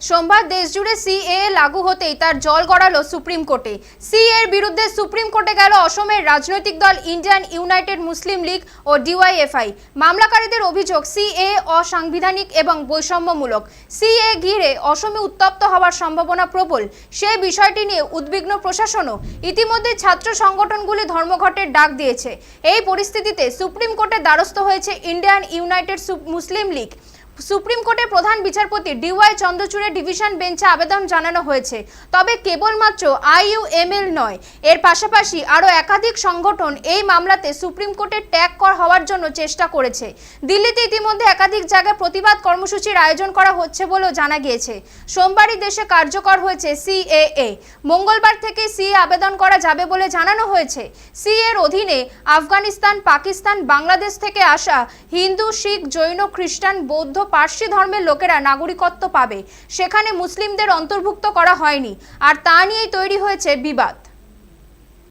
সোমবার দেশজুড়ে সিএ লাগু হতেই তার জল গড়ালো সুপ্রিম কোর্টে। সিএ এর বিরুদ্ধে সুপ্রিম কোর্টে গেল অসমের রাজনৈতিক দল ইন্ডিয়ান ইউনাইটেড মুসলিম লীগ ও ডিওয়াইএফআই। মামলাকারীদের অভিযোগ সিএ অসাংবিধানিক এবং বৈষম্যমূলক। সিএ ঘিরে অসমে উত্তপ্ত হওয়ার সম্ভাবনা প্রবল। সেই বিষয়টি নিয়ে উদ্বিগ্ন প্রশাসনও ইতিমধ্যে ছাত্র সংগঠনগুলি ধর্মঘটের ডাক দিয়েছে। এই পরিস্থিতিতে সুপ্রিম কোর্টের দ্বারস্থ হয়েছে Indian United Muslim League. Supreme কোর্টের প্রধান বিচারপতি ডিওয়াই চন্দ্রচূড়ের ডিভিশন বেঞ্চে আবেদন জানানো হয়েছে। তবে কেবলমাত্র আইইউএমএল নয়, এর পাশাপাশি আরও একাধিক সংগঠন এই মামলাতে সুপ্রিম কোর্টের ট্যাগ কর হওয়ার জন্য চেষ্টা করেছে। দিল্লিতে ইতিমধ্যে একাধিক জায়গায় প্রতিবাদ কর্মসূচির আয়োজন করা হচ্ছে বলেও জানা গিয়েছে। সোমবারই দেশে কার্যকর হয়েছে সিএএ মঙ্গলবার থেকে সিএ আবেদন করা যাবে বলে জানানো হয়েছে। সি এর অধীনে আফগানিস্তান, পাকিস্তান, বাংলাদেশ থেকে আসা হিন্দু, শিখ, জৈন, খ্রিস্টান, বৌদ্ধ পার্সি ধর্মের লোকেরা নাগরিকত্ব পাবে। সেখানে মুসলিমদের অন্তর্ভুক্ত করা হয়নি। আর তা নিয়েই তৈরি হয়েছে বিবাদ।